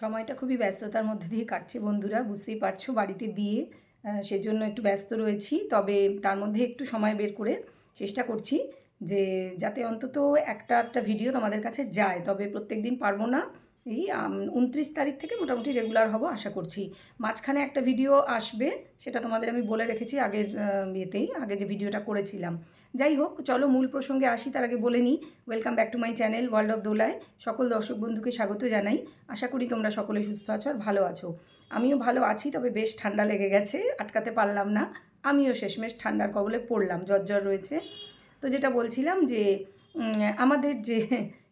সময়টা খুবই ব্যস্ততার মধ্যে দিয়ে কাটছে বন্ধুরা, বুঝতেই পারছ বাড়িতে বিয়ে সেজন্য একটু ব্যস্ত রয়েছি, তবে তার মধ্যে একটু সময় বের করে চেষ্টা করছি যে যাতে অন্তত একটা একটা ভিডিও তোমাদের কাছে যায়, তবে প্রত্যেক দিন পারব না। এই উনত্রিশ তারিখ থেকে মোটামুটি রেগুলার হব আশা করছি। মাঝখানে একটা ভিডিও আসবে, সেটা তোমাদের আমি বলে রেখেছি আগের ইয়েতেই, আগে যে ভিডিওটা করেছিলাম। যাই হোক, চলো মূল প্রসঙ্গে আসি, তার আগে বলে নিই। Welcome back to my channel world of Dolay সকল দর্শক বন্ধুকে স্বাগত জানাই। আশা করি তোমরা সকলে সুস্থ আছো আর ভালো আছো। আমিও ভালো আছি, তবে বেশ ঠান্ডা লেগে গেছে, আটকাতে পারলাম না। আমিও শেষমেশ ঠান্ডার কবলে পড়লাম, জ্বর জ্বর রয়েছে। তো যেটা বলছিলাম যে আমাদের যে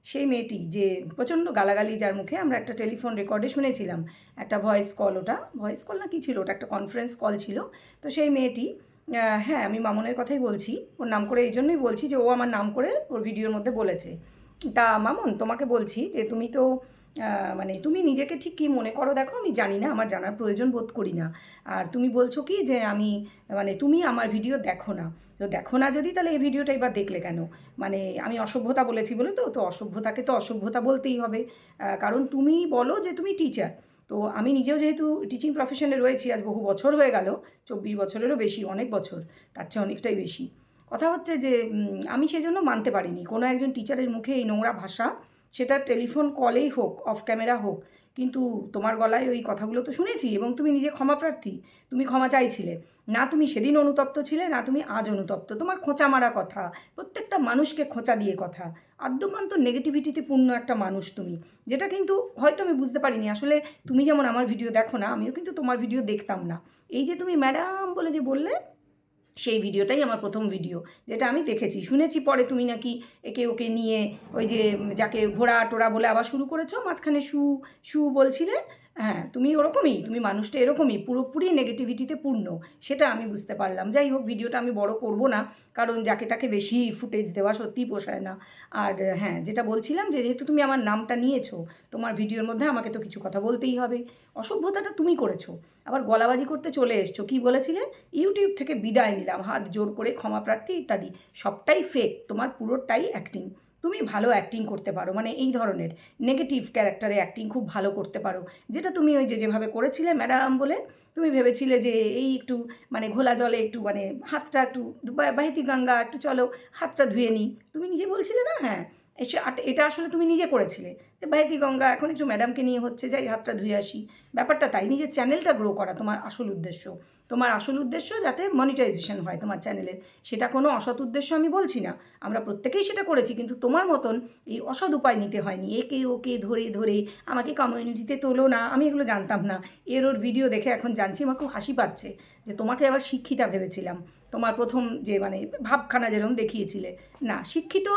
সেই মেয়েটি যে প্রচণ্ড গালাগালি যার মুখে আমরা একটা টেলিফোন রেকর্ডে শুনেছিলাম, একটা ভয়েস কল ওটা। ভয়েস কল না কি ছিল? ওটা একটা কনফারেন্স কল ছিল। তো সেই মেয়েটি হ্যাঁ আমি মামনের কথাই বলছি। ওর নাম করে এই জন্যই বলছি যে ও আমার নাম করে ওর ভিডিওর মধ্যে বলেছে। তা মামন, তোমাকে বলছি যে তুমি তো মানে তুমি নিজেকে ঠিক কী মনে করো? দেখো, আমি জানি না, আমার জানার প্রয়োজন বোধ করি না। আর তুমি বলছো কি যে আমি মানে তুমি আমার ভিডিও দেখো না। তো দেখো না যদি, তাহলে এই ভিডিওটা এবার দেখলে কেন? মানে আমি অসভ্যতা বলেছি বলে তো তো অসভ্যতাকে তো অসভ্যতা বলতেই হবে। কারণ তুমি বলো যে তুমি টিচার তো আমি নিজেও যেহেতু টিচিং প্রফেশনে রয়েছি, আজ বহু বছর হয়ে গেল, চব্বিশ বছরেরও বেশি, অনেক বছর, তার চেয়ে অনেকটাই বেশি। কথা হচ্ছে যে আমি সেজন্য মানতে পারিনি। কোনো একজন টিচারের মুখে এই নোংরা ভাষা সেটা টেলিফোন কলেই হোক, অফ ক্যামেরা হোক, কিন্তু তোমার গলায় ওই কথাগুলো তো শুনেছি এবং তুমি নিজে ক্ষমা প্রার্থী, তুমি ক্ষমা চাইছিলে। না তুমি সেদিন অনুতপ্ত ছিলে, না তুমি আজ অনুতপ্ত। তোমার খোঁচা মারা কথা, প্রত্যেকটা মানুষকে খোঁচা দিয়ে কথা। আদ্যপান্ত নেগেটিভিটিতে পূর্ণ একটা মানুষ তুমি, যেটা কিন্তু হয়তো আমি বুঝতে পারিনি। আসলে তুমি যেমন আমার ভিডিও দেখো না, আমিও কিন্তু তোমার ভিডিও দেখতাম না। এই যে তুমি ম্যাডাম বলে যে বললে সেই ভিডিওটাই আমার প্রথম ভিডিও, যেটা আমি দেখেছি। শুনেছি পরে তুমি নাকি একে ওকে নিয়ে ওই যে, যাকে ঘোড়া টোড়া বলে আবার শুরু করেছ, মাঝখানে শু শু বলছিলে হ্যাঁ তুমি ওরকমই, তুমি মানুষটা এরকমই, পুরোপুরি নেগেটিভিটিতে পূর্ণ, সেটা আমি বুঝতে পারলাম। যাই হোক, ভিডিওটা আমি বড় করব না, কারণ যাকে তাকে বেশি ফুটেজ দেওয়া সত্যিই পোষায় না। আর হ্যাঁ যেটা বলছিলাম যে, যেহেতু তুমি আমার নামটা নিয়েছো, তোমার ভিডিওর মধ্যে আমাকে তো কিছু কথা বলতেই হবে। অসভ্যতাটা তুমি করেছ, আবার গলাবাজি করতে চলে এসছো, কি বলেছিলে? ইউটিউব থেকে বিদায় নিলাম, হাত জোর করে ক্ষমা প্রার্থী ইত্যাদি, সবটাই ফেক তোমার পুরোটাই অ্যাক্টিং তুমি ভালো অ্যাক্টিং করতে পারো মানে এই ধরনের নেগেটিভ ক্যারেক্টারে অ্যাক্টিং খুব ভালো করতে পারো। যেটা তুমি ওই যে যেভাবে করেছিলে ম্যাডাম বলে, তুমি ভেবেছিলে যে এই একটু মানে ঘোলা জলে একটু মানে হাতটা একটু বাহিতি গঙ্গা একটু চলো, হাতটা ধুয়ে নিই। তুমি নিজে বলছিলে না? হ্যাঁ। এটা আসলে তুমি নিজে করেছিলে। যে বাহিতি গঙ্গা এখন একটু ম্যাডামকে নিয়ে হচ্ছে, যাই হাতটা ধুয়ে আসি। ব্যাপারটা তাই, নিজের চ্যানেলটা গ্রো করা তোমার আসল উদ্দেশ্য। তোমার আসল উদ্দেশ্য যাতে মনিটাইজেশন হয় তোমার চ্যানেলের সেটা কোনো অসৎ উদ্দেশ্য আমি বলছি না। আমরা প্রত্যেকেই সেটা করেছি, কিন্তু তোমার মতন এই অসৎ উপায় নিতে হয়নি। একে ওকে ধরে ধরে, আমাকে কমিউনিটিতে তোলো না, আমি এগুলো জানতাম না। এর ওর ভিডিও দেখে এখন জানছি, আমার খুব হাসি পাচ্ছে। যে তোমাকে আবার শিক্ষিতা ভেবেছিলাম। তোমার প্রথম যে মানে ভাবখানা যেরকম দেখিয়েছিলে। না, শিক্ষিত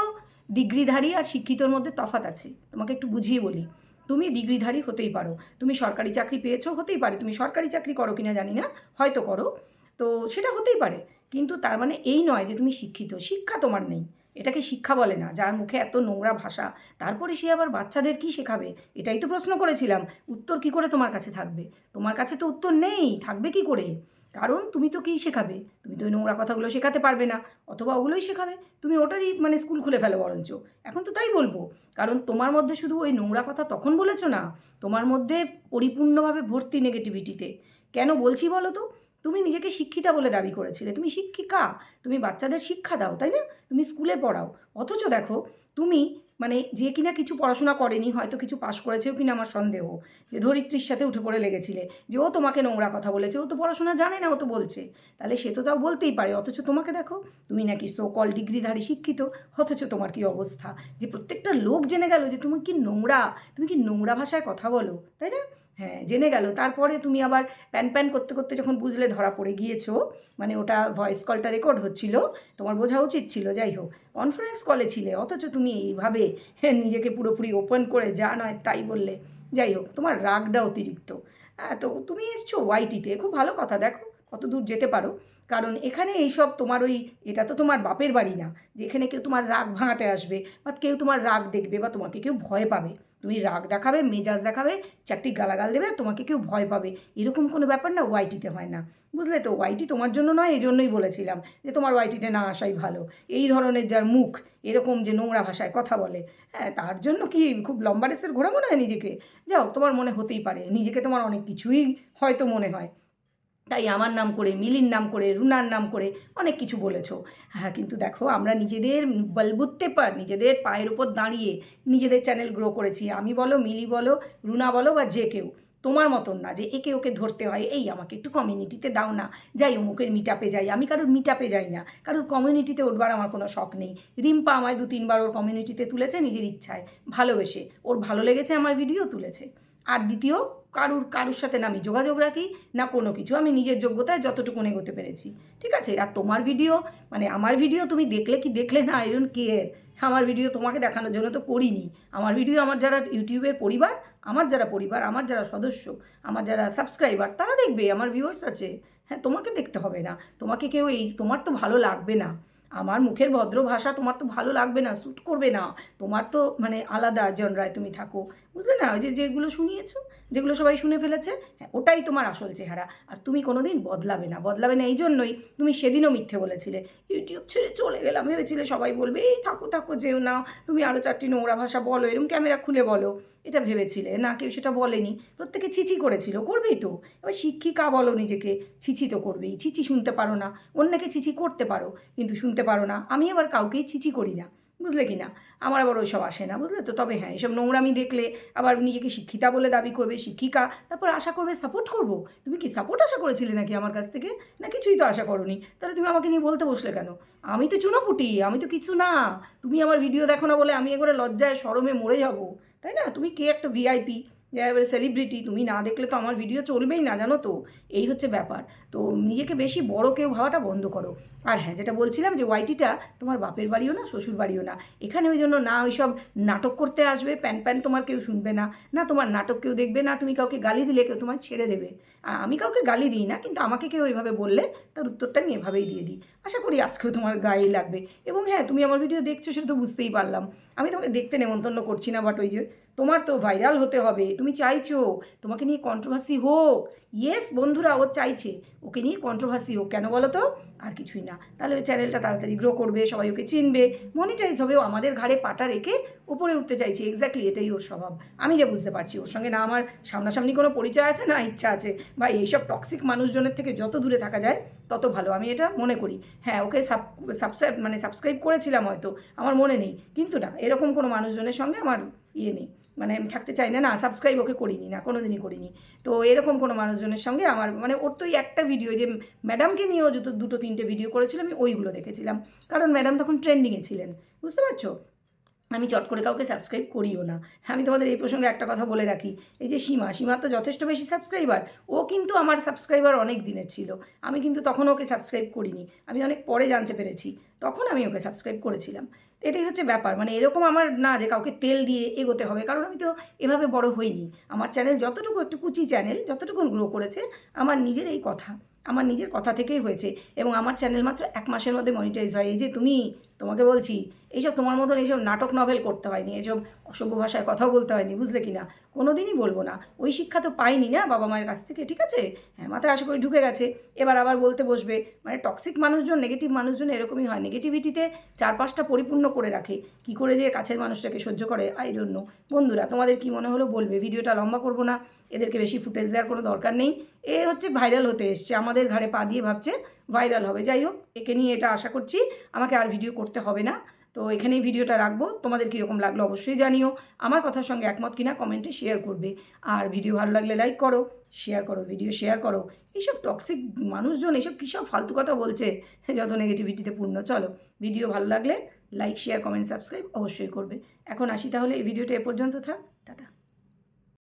ডিগ্রিধারী আর শিক্ষিতর মধ্যে তফাৎ আছে। তোমাকে একটু বুঝিয়ে বলি। তুমি ডিগ্রিধারী হতেই পারো। তুমি সরকারি চাকরি পেয়েছ, হতেই পারে। তুমি সরকারি চাকরি করো কিনা জানি না, হয়তো করো। তো সেটা হতেই পারে। কিন্তু তার মানে এই নয় যে তুমি শিক্ষিত। শিক্ষা তোমার নেই। এটাকে শিক্ষা বলে না। যার মুখে এত নোংরা ভাষা, তারপরে সে আবার বাচ্চাদের কি শেখাবে? এটাই তো প্রশ্ন করেছিলাম। উত্তর কি করে তোমার কাছে থাকবে? তোমার কাছে তো উত্তর নেই। থাকবে কি করে? কারণ তুমি তো কী শেখাবে? তুমি তো ওই নোংরা কথাগুলো শেখাতে পারবে না। অথবা ওগুলোই শেখাবে। তুমি ওটারই মানে স্কুল খুলে ফেলো বরঞ্চ। এখন তো তাই বলব। কারণ তোমার মধ্যে শুধু ওই নোংরা কথা তখন বলেছ না? তোমার মধ্যে পরিপূর্ণভাবে ভর্তি নেগেটিভিটিতে কেন বলছি বলো তো? তুমি নিজেকে শিক্ষিতা বলে দাবি করেছিলে। তুমি শিক্ষিকা। তুমি বাচ্চাদের শিক্ষা দাও, তাই না? তুমি স্কুলে পড়াও। অথচ দেখো, তুমি মানে যে কিনা কিছু পড়াশোনা করেনি, হয়তো কিছু পাশ করেছেও কিনা আমার সন্দেহ। যে ধরিত্রীর সাথে উঠে পড়ে লেগেছিলে, যে ও তোমাকে নোংরা কথা বলেছে, ও তো পড়াশোনা জানে না, ও তো বলছে। তাহলে সে তো তাও বলতেই পারে, অথচ তোমাকে দেখো, তুমি নাকি সো কল ডিগ্রিধারী শিক্ষিত, অথচ তোমার কি অবস্থা? যে প্রত্যেকটা লোক জেনে গেল যে তুমি কি নোংরা, তুমি কি নোংরা ভাষায় কথা বলো, তাই না? হ্যাঁ জেনে গেল। তারপরে তুমি আবার প্যান প্যান করতে করতে যখন বুঝলে ধরা পড়ে গিয়েছো মানে ওটা ভয়েস কলটা রেকর্ড হচ্ছিল, তোমার বোঝা উচিত ছিল, যাই হোক। কনফারেন্স কলে ছিলে, অথচ তুমি এইভাবে নিজেকে পুরোপুরি ওপেন করে যা নয় তাই বললে। যাই হোক, তোমার রাগটা অতিরিক্ত। হ্যাঁ তো তুমি এসছো ওয়াইটিতে খুব ভালো কথা। দেখো অত দূর যেতে পারো। কারণ এখানে এইসব তোমার ওই, এটা তো তোমার বাপের বাড়ি না। যে এখানে কেউ তোমার রাগ ভাঙাতে আসবে বা কেউ তোমার রাগ দেখবে বা তোমাকে কেউ ভয় পাবে। তুমি রাগ দেখাবে, মেজাজ দেখাবে, চারটি গালাগাল দেবে তোমাকে কেউ ভয় পাবে। এরকম কোনো ব্যাপার না ওয়াইটিতে হয় না। বুঝলে তো? ওয়াইটি তোমার জন্য নয় এই জন্যই বলেছিলাম যে তোমার ওয়াইটিতে না আসাই ভালো। এই ধরনের যার মুখ, এরকম যে নোংরা ভাষায় কথা বলে হ্যাঁ তার জন্য কি খুব লম্বা রেসের ঘোরা মনে হয় নিজেকে? যাও তোমার মনে হতেই পারে। নিজেকে তোমার অনেক কিছুই হয়তো মনে হয়। তাই আমার নাম করে, মিলির নাম করে, রুনার নাম করে অনেক কিছু বলেছ। হ্যাঁ কিন্তু দেখো, আমরা নিজেদের বলবুত্তে পার নিজেদের পায়ের উপর দাঁড়িয়ে নিজেদের চ্যানেল গ্রো করেছি। আমি বলো, মিলি বলো, রুনা বলো বা যে কেউ, তোমার মতন না যে একে ওকে ধরতে হয়, এই আমাকে একটু কমিউনিটিতে দাও না। যাই, অমুকের মিটাপে যাই, আমি কারোর মিটাপে যাই না। কারোর কমিউনিটিতে উঠবার আমার কোনো শখ নেই। রিম্পা আমায় দু তিনবার ওর কমিউনিটিতে তুলেছে নিজের ইচ্ছায়, ভালোবেসে। ওর ভালো লেগেছে আমার ভিডিও তুলেছে। আর দ্বিতীয়, কারুর কারুর সাথে না আমি যোগাযোগ রাখি, না কোনো কিছু। আমি নিজের যোগ্যতায় যতটুকু এগোতে পেরেছি। ঠিক আছে? আর তোমার ভিডিও মানে আমার ভিডিও তুমি দেখলে কি দেখলে না আইরন কেয়ার আমার ভিডিও তোমাকে দেখানোর জন্য তো করিনি। আমার ভিডিও আমার যারা ইউটিউবের পরিবার, আমার যারা পরিবার, আমার যারা সদস্য, আমার যারা সাবস্ক্রাইবার তারা দেখবে, আমার ভিউয়ার্স আছে। হ্যাঁ তোমাকে দেখতে হবে না। তোমাকে কেউ এই, তোমার তো ভালো লাগবে না। আমার মুখের ভদ্র ভাষা তোমার তো ভালো লাগবে না শ্যুট করবে না। তোমার তো মানে আলাদা জনরায় তুমি থাকো। বুঝলে না? ওই যে যেগুলো শুনিয়েছো। যেগুলো সবাই শুনে ফেলেছে হ্যাঁ ওটাই তোমার আসল চেহারা। আর তুমি কোনো দিন বদলাবে না বদলাবে না, এই জন্যই তুমি সেদিনও মিথ্যে বলেছিলে। ইউটিউব ছেড়ে চলে গেলাম, ভেবেছিলে সবাই বলবে, এই থাকো থাকো, যেও না, তুমি আরও চারটি নোংরা ভাষা বলো এরকম ক্যামেরা খুলে বলো। এটা ভেবেছিলে, না, কেউ সেটা বলেনি। প্রত্যেকে ছিচি করেছিল, করবেই তো। এবার শিক্ষিকা বলো নিজেকে ছিচি তো করবেই ছিচি শুনতে পারো না, অন্যকে ছিচি করতে পারো, কিন্তু শুনতে পারো না। আমি আবার কাউকেই ছিচি করি না। বুঝলে কি না? আমার আবার ওইসব আসে না, বুঝলে তো? তবে হ্যাঁ এইসব নোংরামি দেখলে আবার নিজেকে শিক্ষিতা বলে দাবি করবে, শিক্ষিকা, তারপর আশা করবে সাপোর্ট করব। তুমি কি সাপোর্ট আশা করেছিলে নাকি আমার কাছ থেকে? না, কিছুই তো আশা করনি। তাহলে তুমি আমাকে নিয়ে বলতে বসলে কেন? আমি তো চুনোপুটি, আমি তো কিছু না। তুমি আমার ভিডিও দেখো না বলে আমি একবারে লজ্জায়, সরমে মরে যাব। তাই না? তুমি কে একটা ভিআইপি এবারে সেলিব্রিটি তুমি না দেখলে তো আমার ভিডিও চলবেই না, জানো তো? এই হচ্ছে ব্যাপার। তো নিজেকে বেশি বড় কেউ ভাবাটা বন্ধ করো। আর হ্যাঁ যেটা বলছিলাম যে ওয়াইটিটা তোমার বাপের বাড়িও না, শ্বশুর বাড়িও না। এখানে ওই জন্য না ওই সব নাটক করতে আসবে, প্যান প্যান তোমার কেউ শুনবে না। না তোমার নাটক কেউ দেখবে, না তুমি কাউকে গালি দিলে কেউ তোমার ছেড়ে দেবে। আর আমি কাউকে গালি দিই না, কিন্তু আমাকে কেউ এইভাবে বললে তার উত্তরটা আমি এভাবেই দিয়ে দিই। আশা করি আজকেও তোমার গায়েই লাগবে। এবং হ্যাঁ তুমি আমার ভিডিও দেখছ সেটা তো বুঝতেই পারলাম। আমি তোমাকে দেখতে নেমন্তন্ন করছি না বাট ওই যে তোমার তো ভাইরাল হতে হবে, তুমি চাইছো, তোমাকে নিয়ে কন্ট্রোভার্সি হোক। ইয়েস বন্ধুরা, ও চাইছে, ওকে নিয়ে কন্ট্রোভার্সি হোক, কেন বলো তো? আর কিছুই না। তাহলে ওই চ্যানেলটা তাড়াতাড়ি গ্রো করবে, সবাই ওকে চিনবে মনিটাইজ হবে, ও আমাদের ঘাড়ে পাটা রেখে উপরে উঠতে চাইছে। এক্স্যাক্টলি এটাই ওর স্বভাব। আমি যা বুঝতে পারছি, ওর সঙ্গে না আমার সামনাসামনি কোনো পরিচয় আছে? না, ইচ্ছা আছে। বা এইসব টক্সিক মানুষজনের থেকে যত দূরে থাকা যায়, তত ভালো। আমি এটা মনে করি। হ্যাঁ ওকে সাব সাবস্ক্রাইব মানে সাবস্ক্রাইব করেছিলাম হয়তো, আমার মনে নেই। কিন্তু না, এরকম কোনো মানুষজনের সঙ্গে আমার ইয়ে নেই। মানে আমি থাকতে চাই না না সাবস্ক্রাইব ওকে করিনি, না কোনো দিনই করিনি। তো এরকম কোনো মানুষজনের সঙ্গে আমার মানে ওর তো একটা ভিডিও যে ম্যাডামকে নিয়েও যত দুটো, তিনটে ভিডিও করেছিল, আমি ওইগুলো দেখেছিলাম। কারণ ম্যাডাম তখন ট্রেন্ডিংয়ে ছিলেন, বুঝতে পারছ? আমি চট করে কাউকে সাবস্ক্রাইব করিও না। আমি তোমাদের এই প্রসঙ্গে একটা কথা বলে রাখি, এই যে সীমা সীমা তো যথেষ্ট বেশি সাবস্ক্রাইবার ও কিন্তু আমার সাবস্ক্রাইবার অনেক দিনের ছিল। আমি কিন্তু তখন ওকে সাবস্ক্রাইব করিনি, আমি অনেক পরে জানতে পেরেছি, তখন আমি ওকে সাবস্ক্রাইব করেছিলাম। এটাই হচ্ছে ব্যাপার। মানে এরকম আমার না যে কাউকে তেল দিয়ে এগোতে হবে, কারণ আমি তো এভাবে বড় হইনি। আমার চ্যানেল যতটুকু একটু কুচি চ্যানেল যতটুকু গ্রো করেছে, আমার নিজের এই কথা, আমার নিজের কথা থেকেই হয়েছে। এবং আমার চ্যানেল মাত্র এক মাসের মধ্যে মনিটাইজ হয়। এই যে তুমি তোমাকে বলছি, এইসব তোমার মতন এইসব নাটক নভেল করতে হয়নি, এইসব অসভ্য ভাষায় কথাও বলতে হয়নি, বুঝলে কি না কোনো? দিনই বলব না। ওই শিক্ষা তো পাইনি না বাবা মায়ের কাছ থেকে, ঠিক আছে? হ্যাঁ মাথায় আশা করি ঢুকে গেছে। এবার আবার বলতে বসবে মানে টক্সিক মানুষজন নেগেটিভ মানুষজন এরকমই হয়। নেগেটিভিটিতে চারপাশটা পরিপূর্ণ করে রাখে। কি করে যে কাছের মানুষটাকে সহ্য করে আই ডোন্ট নো বন্ধুরা, তোমাদের কি মনে হলো বলবে? ভিডিওটা লম্বা করব না, এদেরকে বেশি ফুটেজ দেওয়ার কোনো দরকার নেই। এ হচ্ছে ভাইরাল হতে এসছে, আমাদের ঘাড়ে পা দিয়ে ভাবছে ভাইরাল হবে। যাই হোক, একে নিয়ে এটা আশা করছি। আমাকে আর ভিডিও করতে হবে না। তো এখানেই ভিডিওটা রাখব। তোমাদের কীরকম লাগল অবশ্যই জানিও। আমার কথার সঙ্গে একমত কিনা কমেন্টে শেয়ার করবে। আর ভিডিও ভালো লাগলে লাইক করো শেয়ার করো ভিডিও শেয়ার করো। এইসব টক্সিক মানুষজন এইসব কী সব ফালতু কথা বলছে? যত নেগেটিভিটিতে পূর্ণ। চলো ভিডিও ভালো লাগলে লাইক শেয়ার কমেন্ট সাবস্ক্রাইব অবশ্যই করবে। এখন আসি তাহলে এই ভিডিওটা এ পর্যন্ত থাক।